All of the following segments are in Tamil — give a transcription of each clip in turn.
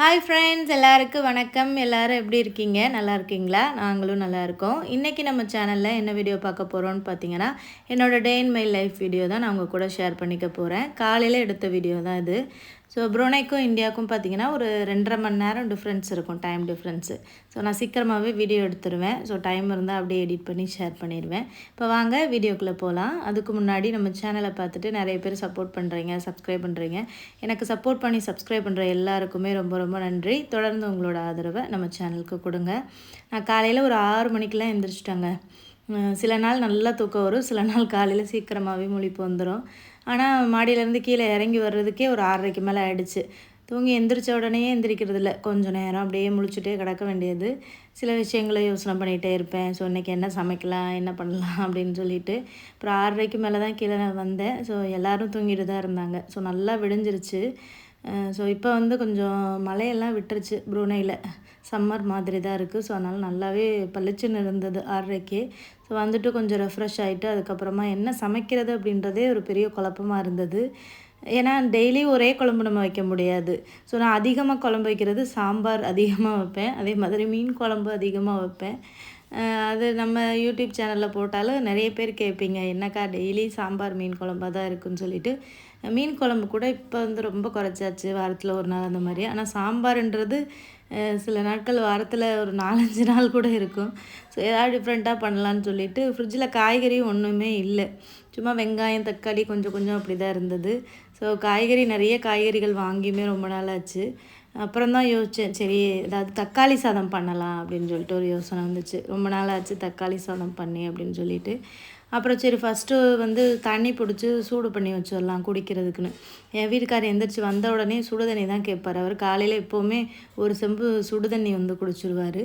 ஹாய் ஃப்ரெண்ட்ஸ் எல்லாருக்கும் வணக்கம். எல்லாரும் எப்படி இருக்கீங்க? நல்லா இருக்கீங்களா? நாங்களும் நல்லா இருக்கோம். இன்றைக்கி நம்ம சேனலில் என்ன வீடியோ பார்க்க போகிறோம்னு பார்த்தீங்கன்னா என்னோடய day in my life video தான் நான் உங்கள் கூட ஷேர் பண்ணிக்க போகிறேன் காலையில் எடுத்த வீடியோ தான் இது. ஸோ புரோனைக்கும் இந்தியாவுக்கும் பார்த்தீங்கன்னா ஒரு ரெண்டரை மணி நேரம் டிஃப்ரென்ஸ் இருக்கும் டைம் டிஃப்ரென்ஸு ஸோ நான் சீக்கிரமாகவே வீடியோ எடுத்துருவேன் ஸோ டைம் இருந்தால் அப்படியே எடிட் பண்ணி ஷேர் பண்ணிடுவேன் இப்போ வாங்க வீடியோக்குள்ளே போகலாம் அதுக்கு முன்னாடி நம்ம சேனலை பார்த்துட்டு நிறைய பேர் சப்போர்ட் பண்ணுறீங்க சப்ஸ்கிரைப் பண்ணுறீங்க எனக்கு சப்போர்ட் பண்ணி சப்ஸ்கிரைப் பண்ணுற எல்லாருக்குமே ரொம்ப ரொம்ப நன்றி தொடர்ந்து உங்களோட ஆதரவை நம்ம சேனலுக்கு கொடுங்க நான் காலையில் ஒரு ஆறு மணிக்கெலாம் எழுந்திரிச்சிட்டாங்க சில நாள் நல்லா தூக்கம் வரும் சில நாள் காலையில் சீக்கிரமாகவே முழிப்பு வந்துடும் ஆனால் மாடியிலேருந்து கீழே இறங்கி வர்றதுக்கே ஒரு ஆறரைக்கு மேலே ஆகிடுச்சு தூங்கி எந்திரிச்ச உடனே எந்திரிக்கிறது இல்லை கொஞ்சம் நேரம் அப்படியே முழிச்சுட்டே கிடக்க வேண்டியது. சில விஷயங்களை யோசனை பண்ணிகிட்டே இருப்பேன். ஸோ இன்றைக்கி என்ன சமைக்கலாம்? என்ன பண்ணலாம்? அப்படின்னு சொல்லிட்டு அப்புறம் ஆறரைக்கு மேலே தான் கீழே நான் வந்தேன். ஸோ எல்லோரும் தூங்கிட்டு தான் இருந்தாங்க. ஸோ நல்லா விடிஞ்சிருச்சு. ஸோ இப்போ வந்து கொஞ்சம் மழையெல்லாம் விட்டுருச்சு ப்ரூனையில். சம்மர் மாதிரி தான் இருக்குது. ஸோ அதனால் நல்லாவே பளிச்சுன்னு இருந்தது ஆறரைக்கே ஸோ வந்துட்டு கொஞ்சம் ரெஃப்ரெஷ் ஆகிட்டு அதுக்கப்புறமா என்ன சமைக்கிறது அப்படின்றதே ஒரு பெரிய குழப்பமாக இருந்தது. ஏன்னா டெய்லி ஒரே குழம்பு நம்ம வைக்க முடியாது. ஸோ நான் அதிகமாக குழம்பு வைக்கிறது சாம்பார் அதிகமாக வைப்பேன். அதே மாதிரி மீன் குழம்பு அதிகமாக வைப்பேன். அது நம்ம யூடியூப் சேனலில் போட்டாலும் நிறைய பேர் கேட்பீங்க என்னக்கா டெய்லி சாம்பார் மீன் குழம்பாக தான் இருக்குன்னு சொல்லிட்டு? மீன் குழம்பு கூட இப்போ வந்து ரொம்ப குறைச்சாச்சு வாரத்தில் ஒரு நாள் அந்த மாதிரி. ஆனால் சாம்பார்ன்றது சில நாட்கள் வாரத்தில் ஒரு நாலஞ்சு நாள் கூட இருக்கும். ஸோ ஏதாவது டிஃப்ரெண்ட்டாக பண்ணலான்னு சொல்லிட்டு ஃப்ரிட்ஜில் காய்கறி ஒன்றுமே இல்லை. சும்மா வெங்காயம் தக்காளி கொஞ்சம் கொஞ்சம் அப்படி தான் இருந்தது. ஸோ காய்கறி நிறைய காய்கறிகள் வாங்கியுமே ரொம்ப நாள் ஆச்சு. அப்புறம் தான் யோசித்தேன் சரி ஏதாவது தக்காளி சாதம் பண்ணலாம் அப்படின்னு சொல்லிட்டு ஒரு யோசனை வந்துச்சு. ரொம்ப நாள் ஆச்சு தக்காளி சாதம் பண்ணி அப்படின்னு சொல்லிட்டு. அப்புறம் சரி ஃபஸ்ட்டு வந்து தண்ணி பிடிச்சி சூடு பண்ணி வச்சிடலாம் குடிக்கிறதுக்குன்னு. என் வீட்டுக்காரர் எந்திரிச்சு வந்த உடனே சுடு தண்ணி தான் கேட்பார். அவர் காலையில் எப்போவுமே ஒரு செம்பு சுடு தண்ணி வந்து குடிச்சிருவார்.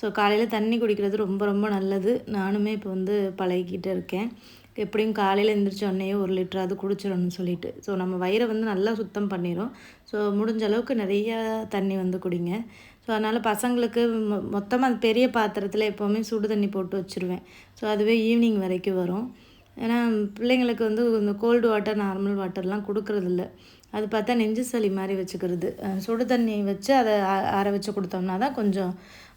ஸோ காலையில் தண்ணி குடிக்கிறது ரொம்ப ரொம்ப நல்லது. நானுமே இப்போ வந்து பழகிக்கிட்டு இருக்கேன். எப்படியும் காலையில் எழுந்திரிச்ச ஒரு லிட்டராவது குடிச்சிடணும்னு சொல்லிட்டு. ஸோ நம்ம வயிறை வந்து நல்லா சுத்தம் பண்ணிடும் ஸோ முடிஞ்ச அளவுக்கு நிறையா தண்ணி வந்து குடிங்க. ஸோ அதனால் பசங்களுக்கு மொ மொத்தமாக பெரிய பாத்திரத்தில் எப்போவுமே சுடு தண்ணி போட்டு வச்சுருவேன். ஸோ அதுவே ஈவினிங் வரைக்கும் வரும். ஏன்னா பிள்ளைங்களுக்கு வந்து இந்த கோல்டு வாட்டர் நார்மல் வாட்டர்லாம் கொடுக்குறதில்ல. அது பார்த்தா நெஞ்சு சளி மாதிரி வச்சுக்கிறது. சுடு தண்ணி வச்சு அதை அரை வச்சு கொடுத்தோம்னா தான் கொஞ்சம்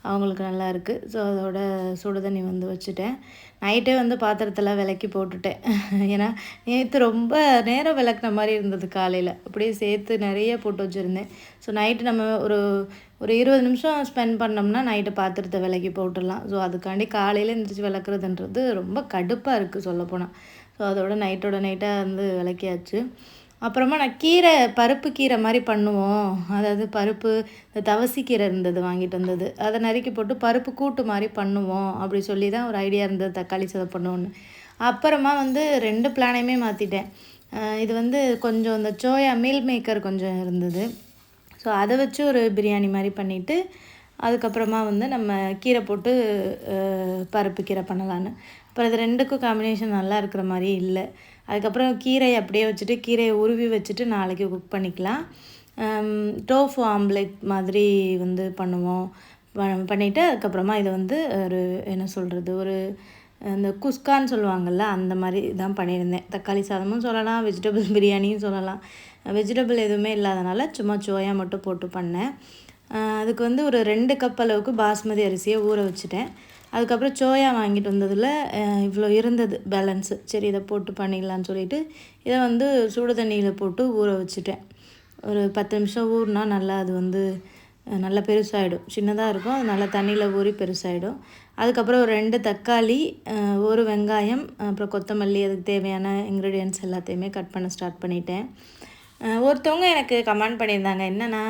அவங்களுக்கு நல்லா இருக்குது ஸோ அதோட சுடு தண்ணி வந்து வச்சுட்டேன். நைட்டே வந்து பாத்திரத்தில் விளக்கி போட்டுட்டேன். ஏன்னா நேற்று ரொம்ப நேரம் விளக்குன மாதிரி இருந்தது காலையில். அப்படியே சேர்த்து நிறைய போட்டு வச்சுருந்தேன். ஸோ நைட்டு நம்ம ஒரு ஒரு இருபது நிமிஷம் ஸ்பெண்ட் பண்ணோம்னா நைட்டு பாத்திரத்தை விளக்கி போட்டுடலாம். ஸோ அதுக்காண்டி காலையில் எழுந்திரிச்சி விளக்குறதுன்றது ரொம்ப கடுப்பாக இருக்குது சொல்லப்போனால் ஸோ அதோட நைட்டோட நைட்டாக வந்து விளக்கியாச்சு. அப்புறமா நான் கீரை பருப்பு கீரை மாதிரி பண்ணுவோம். அதாவது பருப்பு இந்த தவசி கீரை இருந்தது வாங்கிட்டு வந்தது. அதை நறுக்கி போட்டு பருப்பு கூட்டு மாதிரி பண்ணுவோம். அப்படி சொல்லி தான் ஒரு ஐடியா இருந்தது தக்காளி சதை பண்ணுவோன்னு அப்புறமா வந்து ரெண்டு பிளானையுமே மாற்றிட்டேன் இது வந்து கொஞ்சம் இந்த சோயா மீல் மேக்கர் கொஞ்சம் இருந்தது. ஸோ அதை வச்சு ஒரு பிரியாணி மாதிரி பண்ணிவிட்டு அதுக்கப்புறமா வந்து நம்ம கீரை போட்டு பருப்பு கீரை பண்ணலான்னு. அப்புறம் இது ரெண்டுக்கும் காம்பினேஷன் நல்லா இருக்கிற மாதிரி இல்லை. அதுக்கப்புறம் கீரையை அப்படியே வச்சுட்டு கீரையை உருவி வச்சுட்டு நாளைக்கு குக் பண்ணிக்கலாம். டோஃபு ஆம்லெட் மாதிரி வந்து பண்ணுவோம். பண்ணிவிட்டு அதுக்கப்புறமா இதை வந்து ஒரு என்ன சொல்கிறது ஒரு இந்த குஸ்கான்னு சொல்லுவாங்கள்ல அந்த மாதிரி தான் பண்ணியிருந்தேன். தக்காளி சாதமும் சொல்லலாம் வெஜிடபிள் பிரியாணியும் சொல்லலாம். வெஜிடபிள் எதுவுமே இல்லாதனால சும்மா சோயா மட்டும் போட்டு பண்ணேன். அதுக்கு வந்து ஒரு ரெண்டு கப் அளவுக்கு பாஸ்மதி அரிசியை ஊற வச்சுட்டேன். அதுக்கப்புறம் சோயா வாங்கிட்டு வந்ததில் இவ்வளோ இருந்தது பேலன்ஸு சரி இதை போட்டு பண்ணிடலான்னு சொல்லிட்டு இதை வந்து சுடு தண்ணியில் போட்டு ஊற வச்சுட்டேன். ஒரு பத்து நிமிஷம் ஊறினா நல்லா அது வந்து நல்லா பெருசாகிடும் சின்னதாக இருக்கும் அது நல்லா தண்ணியில் ஊறி பெருசாகிடும் அதுக்கப்புறம் ஒரு ரெண்டு தக்காளி ஒரு வெங்காயம் அப்புறம் கொத்தமல்லி அதுக்கு தேவையான இன்க்ரீடியன்ஸ் எல்லாத்தையுமே கட் பண்ண ஸ்டார்ட் பண்ணிட்டேன். ஒருத்தவங்க எனக்கு கமெண்ட் பண்ணியிருந்தாங்க என்னென்னா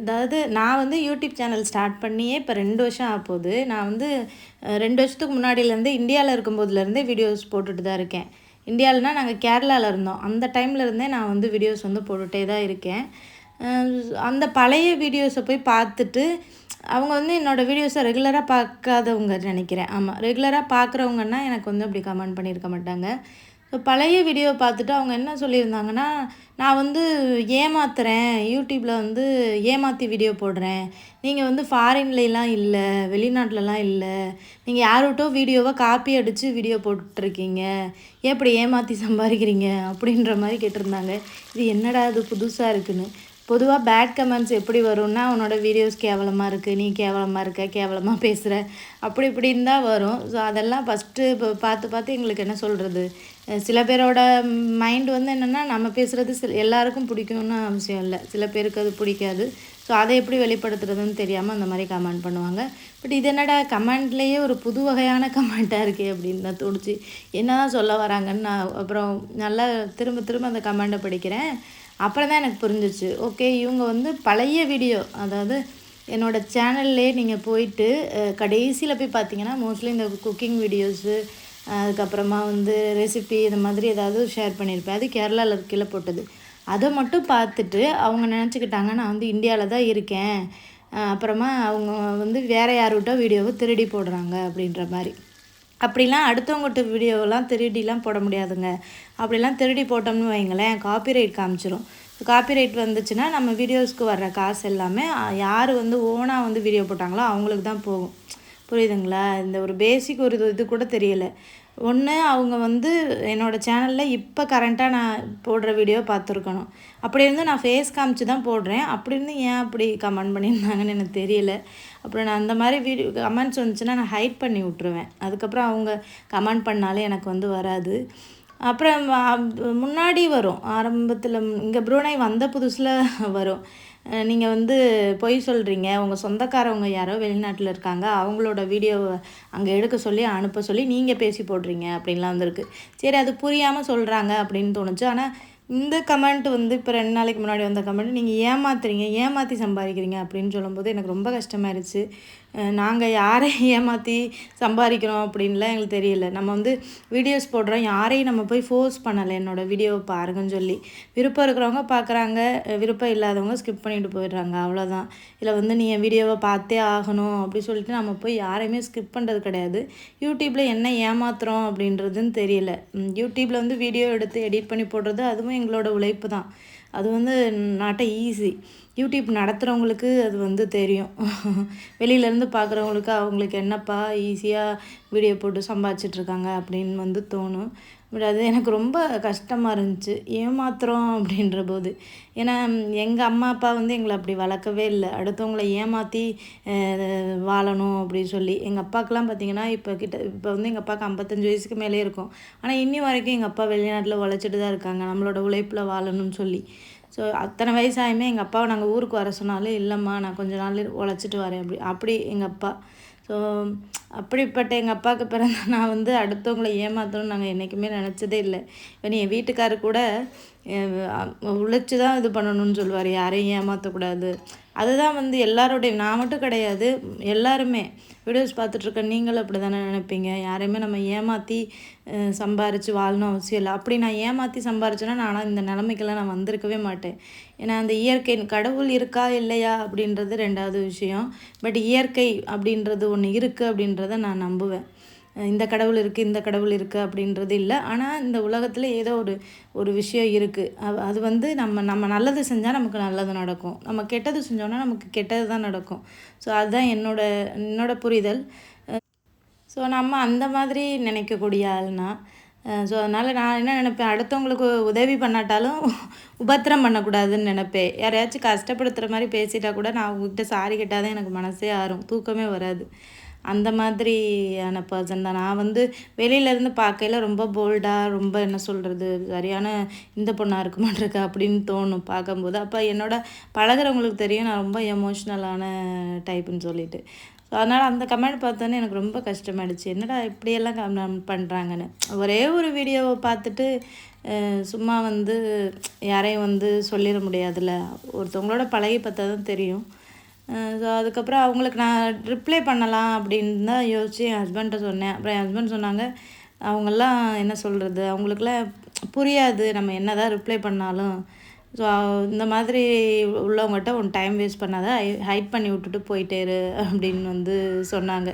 அதாவது நான் வந்து யூடியூப் சேனல் ஸ்டார்ட் பண்ணியே இப்போ ரெண்டு வருஷம் ஆக போகுது நான் வந்து ரெண்டு வருஷத்துக்கு முன்னாடியிலேருந்து இந்தியாவில் இருக்கும்போதுலேருந்தே வீடியோஸ் போட்டுட்டு தான் இருக்கேன். இந்தியாவில்னால் நாங்கள் கேரளாவில் இருந்தோம். அந்த டைமில் இருந்தே நான் வந்து வீடியோஸ் வந்து போட்டுகிட்டே தான் இருக்கேன். அந்த பழைய வீடியோஸை போய் பார்த்துட்டு அவங்க வந்து என்னோடய வீடியோஸை ரெகுலராக பார்க்காதவங்க நினைக்கிறேன். ஆமாம் ரெகுலராக பார்க்குறவங்கன்னா எனக்கு வந்து அப்படி கமெண்ட் பண்ணியிருக்க மாட்டாங்க. ஸோ பழைய வீடியோ பார்த்துட்டு அவங்க என்ன சொல்லியிருந்தாங்கன்னா நான் வந்து ஏமாத்துறேன். யூடியூப்பில் வந்து ஏமாற்றி வீடியோ போடுறேன். நீங்கள் வந்து ஃபாரின்லலாம் இல்லை. வெளிநாட்டிலலாம் இல்லை. நீங்கள் யார்கிட்டோ வீடியோவை காப்பி அடித்து வீடியோ போட்டுட்ருக்கீங்க. எப்படி ஏமாற்றி சம்பாதிக்கிறீங்க? அப்படின்ற மாதிரி கேட்டிருந்தாங்க. இது என்னடா இது புதுசாக இருக்குன்னு. பொதுவாக பேட் கமெண்ட்ஸ் எப்படி வரும்னா உன்னோட வீடியோஸ் கேவலமாக இருக்குது நீ கேவலமாக இருக்க. கேவலமாக பேசுகிற அப்படி இப்படின்னு தான் வரும். ஸோ அதெல்லாம் ஃபஸ்ட்டு இப்போ பார்த்து பார்த்து எங்களுக்கு என்ன சொல்கிறது சில பேரோட மைண்ட் வந்து என்னென்னா நம்ம பேசுகிறது சில எல்லாருக்கும் பிடிக்கும்னு அவசியம் இல்லை. சில பேருக்கு அது பிடிக்காது. ஸோ அதை எப்படி வெளிப்படுத்துறதுன்னு தெரியாமல் அந்த மாதிரி கமெண்ட் பண்ணுவாங்க. பட் இது என்னடா கமெண்ட்லேயே ஒரு புது வகையான கமெண்ட்டாக இருக்கே அப்படின்னு தான் தோணுச்சு. என்ன தான் சொல்ல வராங்கன்னு நான் அப்புறம் நல்லா திரும்ப திரும்ப அந்த கமெண்ட்டை படிக்கிறேன். அப்புறம் தான் எனக்கு புரிஞ்சிச்சு. ஓகே இவங்க வந்து பழைய வீடியோ அதாவது என்னோடய சேனல்லே நீங்கள் போயிட்டு கடைசியில் போய் பார்த்தீங்கன்னா மோஸ்ட்லி இந்த குக்கிங் வீடியோஸு அதுக்கப்புறமா வந்து ரெசிபி இந்த மாதிரி ஏதாவது ஷேர் பண்ணியிருப்பேன். அது கேரளாவில் இருக்கையில் போட்டது. அதை மட்டும் பார்த்துட்டு அவங்க நினச்சிக்கிட்டாங்க நான் வந்து இந்தியாவில் தான் இருக்கேன். அப்புறமா அவங்க வந்து வேறு யார்கிட்ட வீடியோவை திருடி போடுறாங்க அப்படின்ற மாதிரி. அப்படிலாம் அடுத்தவங்ககிட்ட வீடியோவெல்லாம் திருடிலாம் போட முடியாதுங்க. அப்படிலாம் திருடி போட்டோம்னு வைங்களேன் காப்பிரைட் காமிச்சிரும். காப்பிரைட் வந்துச்சுன்னா நம்ம வீடியோஸ்க்கு வர்ற காசு எல்லாமே யார் வந்து ஓனாக வந்து வீடியோ போட்டாங்களோ அவங்களுக்கு தான் போகும். புரியுதுங்களா? இந்த ஒரு பேசிக் ஒரு இது கூட தெரியலை. ஒன்று அவங்க வந்து என்னோடய சேனலில் இப்போ கரண்ட்டாக நான் போடுற வீடியோ பார்த்துருக்கணும். அப்படி இருந்து நான் ஃபேஸ் காமிச்சு தான் போடுறேன். அப்படி இருந்து ஏன் அப்படி கமெண்ட் பண்ணியிருந்தாங்கன்னு எனக்கு தெரியல. அப்புறம் நான் அந்த மாதிரி வீடியோ கமெண்ட்ஸ் வந்துச்சுன்னா நான் ஹைட் பண்ணி விட்ருவேன் அதுக்கப்புறம் அவங்க கமெண்ட் பண்ணாலே எனக்கு வந்து வராது. அப்புறம் முன்னாடி வரும். ஆரம்பத்தில் இங்கே ப்ரூனை வந்த புதுசில் வரும். நீங்கள் வந்து பொய் சொல்கிறீங்க உங்கள் சொந்தக்காரவங்க யாரோ வெளிநாட்டில் இருக்காங்க. அவங்களோட வீடியோவை அங்கே எடுக்க சொல்லி அனுப்ப சொல்லி நீங்கள் பேசி போடுறீங்க அப்படின்லாம் வந்திருக்கு. சரி அது புரியாமல் சொல்கிறாங்க அப்படின்னு தோணுச்சு. ஆனால் இந்த கமெண்ட் வந்து இப்போ ரெண்டு நாளைக்கு முன்னாடி வந்த கமெண்ட் நீங்கள் ஏமாத்துறீங்க ஏமாற்றி சம்பாதிக்கிறீங்க அப்படின்னு சொல்லும்போது எனக்கு ரொம்ப கஷ்டமாயிருச்சு. நாங்கள் யாரை ஏமாற்றி சம்பாதிக்கிறோம் அப்படின்லாம் எங்களுக்கு தெரியல. நம்ம வந்து வீடியோஸ் போடுறோம். யாரையும் நம்ம போய் ஃபோர்ஸ் பண்ணலை என்னோடய வீடியோவை பாருங்கன்னு சொல்லி. விருப்பம் இருக்கிறவங்க பார்க்குறாங்க விருப்பம் இல்லாதவங்க ஸ்கிப் பண்ணிட்டு போயிடுறாங்க. அவ்வளோதான் இல்லை வந்து நீ என் வீடியோவை பார்த்தே ஆகணும் அப்படி சொல்லிட்டு நம்ம போய் யாரையுமே ஸ்கிப் பண்ணுறது கிடையாது. யூடியூப்பில் என்ன ஏமாத்துறோம் அப்படின்றதுன்னு தெரியல. யூடியூப்பில் வந்து வீடியோ எடுத்து எடிட் பண்ணி போடுறது அதுவும் எங்களோட உழைப்பு தான். அது வந்து நாட்ட ஈஸி யூடியூப் நடத்துகிறவங்களுக்கு அது வந்து தெரியும். வெளியிலேருந்து பார்க்குறவங்களுக்கு அவங்களுக்கு என்னப்பா ஈஸியாக வீடியோ போட்டு சம்பாதிச்சிட்ருக்காங்க அப்படின்னு வந்து தோணும். பட் அது எனக்கு ரொம்ப கஷ்டமாக இருந்துச்சு. ஏமாத்துறோம் அப்படின்ற போது. ஏன்னா எங்கள் அம்மா அப்பா வந்து எங்களை அப்படி வளர்க்கவே இல்லை. அடுத்தவங்களை ஏமாற்றி வாழணும் அப்படின்னு சொல்லி. எங்கள் அப்பாக்கெலாம் பார்த்திங்கன்னா இப்போ கிட்ட இப்போ வந்து எங்கள் அப்பாவுக்கு ஐம்பத்தஞ்சு வயசுக்கு மேலே இருக்கும். ஆனால் இன்னி வரைக்கும் எங்கள் அப்பா வெளிநாட்டில் உழைச்சிட்டு தான் இருக்காங்க. நம்மளோட உழைப்பில் வாழணும்னு சொல்லி. ஸோ அத்தனை வயசாயுமே எங்கள் அப்பாவை நாங்கள் ஊருக்கு வர சொன்னாலும் இல்லைம்மா நான் கொஞ்ச நாள் உழைச்சிட்டு வரேன் அப்படி. அப்படி எங்கள் அப்பா. ஸோ அப்படிப்பட்ட எங்கள் அப்பாவுக்கு பிறந்த நான் வந்து அடுத்தவங்களை ஏமாற்றணும்னு நாங்கள் என்றைக்குமே நினச்சதே இல்லை. இப்போ என் வீட்டுக்காரர் கூட உழைச்சி தான் இது பண்ணணும்னு சொல்லுவார். யாரையும் ஏமாற்றக்கூடாது அதுதான் வந்து எல்லாருடைய நான் மட்டும் கிடையாது எல்லாருமே வீடியோஸ் பார்த்துட்ருக்க நீங்களும் அப்படி தானே நினைப்பீங்க? யாரையுமே நம்ம ஏமாற்றி சம்பாரித்து வாழணும் அவசியம் இல்லை. அப்படி நான் ஏமாற்றி சம்பாரிச்சேன்னா நான் இந்த நிலமைக்கெல்லாம் நான் வந்திருக்கவே மாட்டேன். ஏன்னா அந்த இயற்கை கடவுள் இருக்கா இல்லையா அப்படின்றது ரெண்டாவது விஷயம். பட் இயற்கை அப்படின்றது ஒன்று இருக்குது அப்படின்றத நான் நம்புவேன். இந்த கடவுள் இருக்குது இந்த கடவுள் இருக்குது அப்படின்றது இல்லை. ஆனால் இந்த உலகத்தில் ஏதோ ஒரு ஒரு விஷயம் இருக்குது அது வந்து நம்ம நம்ம நல்லது செஞ்சால் நமக்கு நல்லது நடக்கும். நம்ம கெட்டது செஞ்சோன்னா நமக்கு கெட்டது தான் நடக்கும். ஸோ அதுதான் என்னோட என்னோட புரிதல். ஸோ நம்ம அந்த மாதிரி நினைக்கக்கூடிய ஆள்னா ஸோ அதனால் நான் என்ன நினப்பேன்? அடுத்தவங்களுக்கு உதவி பண்ணாட்டாலும் உபத்திரம் பண்ணக்கூடாதுன்னு நினப்பேன். யாரையாச்சும் கஷ்டப்படுத்துகிற மாதிரி பேசிட்டா கூட நான் அவங்ககிட்ட சாரி கேட்டால் தான் எனக்கு மனசே ஆறும். தூக்கமே வராது. அந்த மாதிரியான பர்சன் தான். நான் வந்து வெளியிலேருந்து பார்க்கையில் ரொம்ப போல்டாக ரொம்ப என்ன சொல்கிறது சரியான இந்த பொண்ணாக இருக்க மாட்டிருக்கா அப்படின்னு தோணும். பார்க்கும்போது அப்போ என்னோட பழகிறவங்களுக்கு தெரியும். நான் ரொம்ப எமோஷ்னலான டைப்புன்னு சொல்லிட்டு. ஸோ அதனால் அந்த கமெண்ட் பார்த்தோன்னே எனக்கு ரொம்ப கஷ்டமாயிடுச்சு. என்னடா இப்படியெல்லாம் கமெண்ட் பண்ணுறாங்கன்னு ஒரே ஒரு வீடியோவை பார்த்துட்டு சும்மா வந்து யாரையும் வந்து சொல்லிட முடியாதுல்ல. ஒருத்தவங்களோட பழகி பார்த்தா தான் தெரியும். ஸோ அதுக்கப்புறம் அவங்களுக்கு நான் ரிப்ளை பண்ணலாம் அப்படின்னு தான் யோசித்து என் ஹஸ்பண்ட்டை சொன்னேன். அப்புறம் என் ஹஸ்பண்ட் சொன்னாங்க அவங்கெல்லாம் என்ன சொல்கிறது அவங்களுக்குலாம் புரியாது. நம்ம என்ன தான் ரிப்ளை பண்ணாலும். ஸோ இந்த மாதிரி உள்ளவங்ககிட்ட உன் டைம் வேஸ்ட் பண்ணாத. ஹைட் பண்ணி விட்டுட்டு போயிட்டேரு அப்படின்னு வந்து சொன்னாங்க.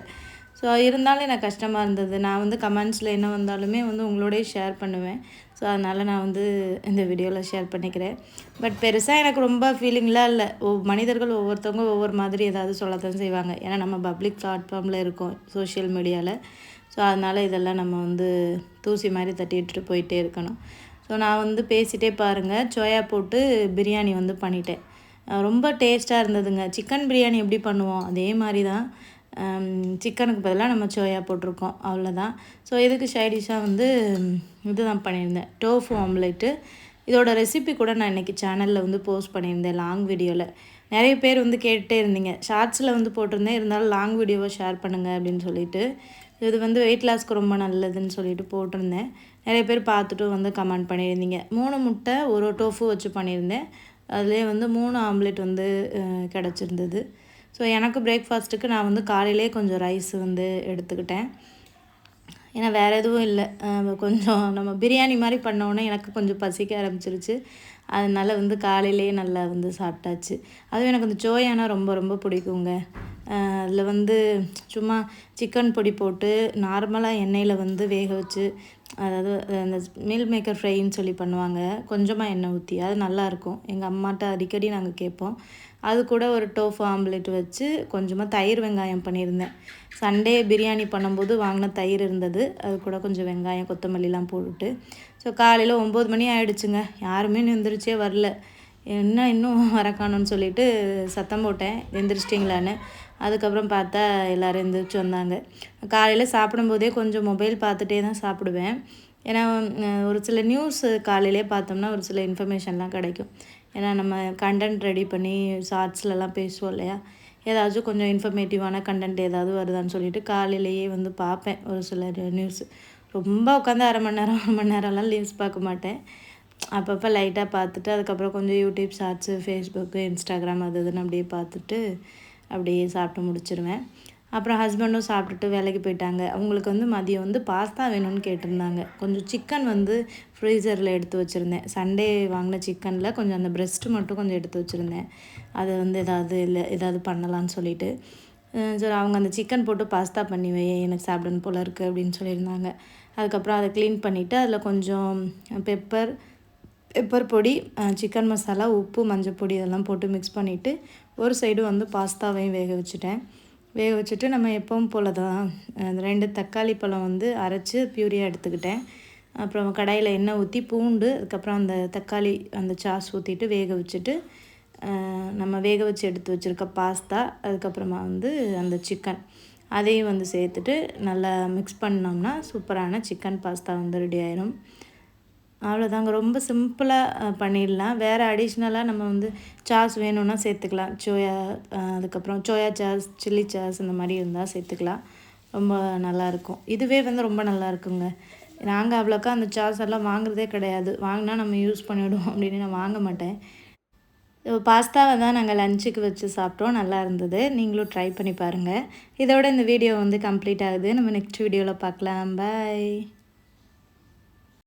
ஸோ இருந்தாலும் எனக்கு கஷ்டமாக இருந்தது. நான் வந்து கமெண்ட்ஸில் என்ன வந்தாலுமே வந்து உங்களோடய ஷேர் பண்ணுவேன். ஸோ அதனால் நான் வந்து இந்த வீடியோவில் ஷேர் பண்ணிக்கிறேன். பட் பெருசாக எனக்கு ரொம்ப ஃபீலிங்லாம் இல்லை. ஒவ் மனிதர்கள் ஒவ்வொருத்தவங்க ஒவ்வொரு மாதிரி ஏதாவது சொல்லத்தான் செய்வாங்க. ஏன்னா நம்ம பப்ளிக் பிளாட்ஃபார்மில் இருக்கோம் சோஷியல் மீடியாவில் ஸோ அதனால் இதெல்லாம் நம்ம வந்து தூசி மாதிரி தட்டிட்டு போயிட்டே இருக்கணும். ஸோ நான் வந்து பேசிகிட்டே பாருங்கள் சோயா போட்டு பிரியாணி வந்து பண்ணிட்டேன். ரொம்ப டேஸ்ட்டாக இருந்ததுங்க. சிக்கன் பிரியாணி எப்படி பண்ணுவோம்? அதே மாதிரி தான் சிக்கனுக்கு பதிலாக நம்ம சோயா போட்டிருக்கோம். அவ்வளோதான் ஸோ இதுக்கு சைடிஷாக வந்து இதுதான் பண்ணியிருந்தேன். டோஃபு ஆம்லேட்டு இதோட ரெசிபி கூட நான் இன்றைக்கி சேனலில் வந்து போஸ்ட் பண்ணியிருந்தேன் லாங் வீடியோவில் நிறைய பேர் வந்து கேட்டுகிட்டே இருந்தீங்க. ஷார்ட்ஸில் வந்து போட்டிருந்தேன். இருந்தாலும் லாங் வீடியோவை ஷேர் பண்ணுங்கள் அப்படின்னு சொல்லிட்டு. இது வந்து வெயிட் லாஸ்க்கு ரொம்ப நல்லதுன்னு சொல்லிட்டு போட்டிருந்தேன். நிறைய பேர் பார்த்துட்டு வந்து கமெண்ட் பண்ணியிருந்தீங்க. மூணு முட்டை ஒரு டோஃபு வச்சு பண்ணியிருந்தேன். அதுலேயே வந்து மூணு ஆம்லெட் வந்து கிடச்சிருந்தது. ஸோ எனக்கு பிரேக்ஃபாஸ்ட்டுக்கு நான் வந்து காலையிலே கொஞ்சம் ரைஸ் வந்து எடுத்துக்கிட்டேன். ஏன்னா வேறு எதுவும் இல்லை. கொஞ்சம் நம்ம பிரியாணி மாதிரி பண்ணோன்னே எனக்கு கொஞ்சம் பசிக்க ஆரம்பிச்சிருச்சு. அதனால் வந்து காலையிலேயே நல்லா வந்து சாப்பிட்டாச்சு. அதுவும் எனக்கு அந்த சோயானா ரொம்ப ரொம்ப பிடிக்குங்க. அதில் வந்து சும்மா சிக்கன் பொடி போட்டு நார்மலாக எண்ணெயில் வந்து வேக வச்சு அதாவது அந்த மீல் மேக்கர் ஃப்ரைன்னு சொல்லி பண்ணுவாங்க. கொஞ்சமாக எண்ணெய் ஊற்றி அது நல்லாயிருக்கும் எங்கள் அம்மாட்ட அடிக்கடி நாங்கள் கேட்போம். அது கூட ஒரு டோஃபு ஆம்லெட் வச்சு கொஞ்சமாக தயிர் வெங்காயம் பண்ணியிருந்தேன். சண்டே பிரியாணி பண்ணும்போது வாங்கின தயிர் இருந்தது. அது கூட கொஞ்சம் வெங்காயம் கொத்தமல்லிலாம் போட்டுட்டு. ஸோ காலையில் ஒம்பது மணி ஆகிடுச்சுங்க யாருமே எந்திரிச்சே வரல. என்ன இன்னும் வரக்கானோன்னு சொல்லிட்டு சத்தம் போட்டேன். எந்திரிச்சிட்டிங்களான்னு. அதுக்கப்புறம் பார்த்தா எல்லோரும் எந்திரிச்சு வந்தாங்க. காலையில் சாப்பிடும்போதே கொஞ்சம் மொபைல் பார்த்துட்டே தான் சாப்பிடுவேன். ஏன்னா ஒரு சில நியூஸ் காலையிலே பார்த்தோம்னா ஒரு சில இன்ஃபர்மேஷன்லாம் கிடைக்கும். ஏன்னா நம்ம கண்டென்ட் ரெடி பண்ணி ஷார்ட்ஸ்லலாம் பேசுவோம் இல்லையா? ஏதாச்சும் கொஞ்சம் இன்ஃபர்மேட்டிவான கண்டென்ட் ஏதாவது வருதான்னு சொல்லிட்டு காலையிலேயே வந்து பார்ப்பேன். ஒரு சில நியூஸ் ரொம்ப உட்காந்து அரை மணி நேரம் அரை மணி நேரம்லாம் நியூஸ் பார்க்க மாட்டேன். அப்பப்போ லைட்டாக பார்த்துட்டு அதுக்கப்புறம் கொஞ்சம் யூடியூப் ஷார்ட்ஸு ஃபேஸ்புக்கு இன்ஸ்டாகிராம் அது இதுன்னு அப்படியே பார்த்துட்டு அப்படியே சாப்பிட்டு முடிச்சிருவேன். அப்புறம் ஹஸ்பண்டும் சாப்பிட்டுட்டு வேலைக்கு போயிட்டாங்க. அவங்களுக்கு வந்து மதியம் வந்து பாஸ்தா வேணும்னு கேட்டிருந்தாங்க. கொஞ்சம் சிக்கன் வந்து ஃப்ரீசரில் எடுத்து வச்சுருந்தேன். சண்டே வாங்கின சிக்கனில் கொஞ்சம் அந்த பிரெஸ்ட்டு மட்டும் கொஞ்சம் எடுத்து வச்சுருந்தேன். அதை வந்து ஏதாவது இல்லை ஏதாவது பண்ணலான்னு சொல்லிட்டு. சரி அவங்க அந்த சிக்கன் போட்டு பாஸ்தா பண்ணி வை எனக்கு சாப்பிடணும் போல் இருக்குது அப்படின்னு சொல்லியிருந்தாங்க. அதுக்கப்புறம் அதை க்ளீன் பண்ணிவிட்டு அதில் கொஞ்சம் பெப்பர் பெப்பர் பொடி சிக்கன் மசாலா உப்பு மஞ்சள் பொடி இதெல்லாம் போட்டு மிக்ஸ் பண்ணிவிட்டு ஒரு சைடு வந்து பாஸ்தாவையும் வேக வச்சுட்டேன். வேக வச்சுட்டு நம்ம எப்பவும் போல் தான் ரெண்டு தக்காளி பழம் வந்து அரைச்சி பியூரியாக எடுத்துக்கிட்டேன். அப்புறம் கடாயில் எண்ணெய் ஊற்றி பூண்டு அதுக்கப்புறம் அந்த தக்காளி அந்த சாஸ் ஊற்றிட்டு வேக வச்சுட்டு நம்ம வேக வச்சு எடுத்து வச்சுருக்க பாஸ்தா அதுக்கப்புறமா வந்து அந்த சிக்கன் அதையும் வந்து சேர்த்துட்டு நல்லா மிக்ஸ் பண்ணோம்னா சூப்பரான சிக்கன் பாஸ்தா வந்து ரெடி ஆயிரும். அவ்வளோதாங்க ரொம்ப சிம்பிளாக பண்ணிடலாம். வேறு அடிஷ்னலாக நம்ம வந்து சாஸ் வேணும்னா சேர்த்துக்கலாம். சோயா அதுக்கப்புறம் சோயா சாஸ் சில்லி சாஸ் இந்த மாதிரி இருந்தால் சேர்த்துக்கலாம். ரொம்ப நல்லாயிருக்கும் இதுவே வந்து ரொம்ப நல்லா இருக்குங்க. நாங்கள் அவ்வளோக்கா அந்த சாஸ் எல்லாம் வாங்குறதே கிடையாது. வாங்கினா நம்ம யூஸ் பண்ணிவிடுவோம் அப்படின்னு நான் வாங்க மாட்டேன். பாஸ்தாவை தான் நாங்கள் லஞ்சுக்கு வச்சு சாப்பிட்டோம். நல்லா இருந்தது. நீங்களும் ட்ரை பண்ணி பாருங்கள் இதோட இந்த வீடியோ வந்து கம்ப்ளீட் ஆகுது. நம்ம நெக்ஸ்ட் வீடியோவில் பார்க்கலாம். பாய்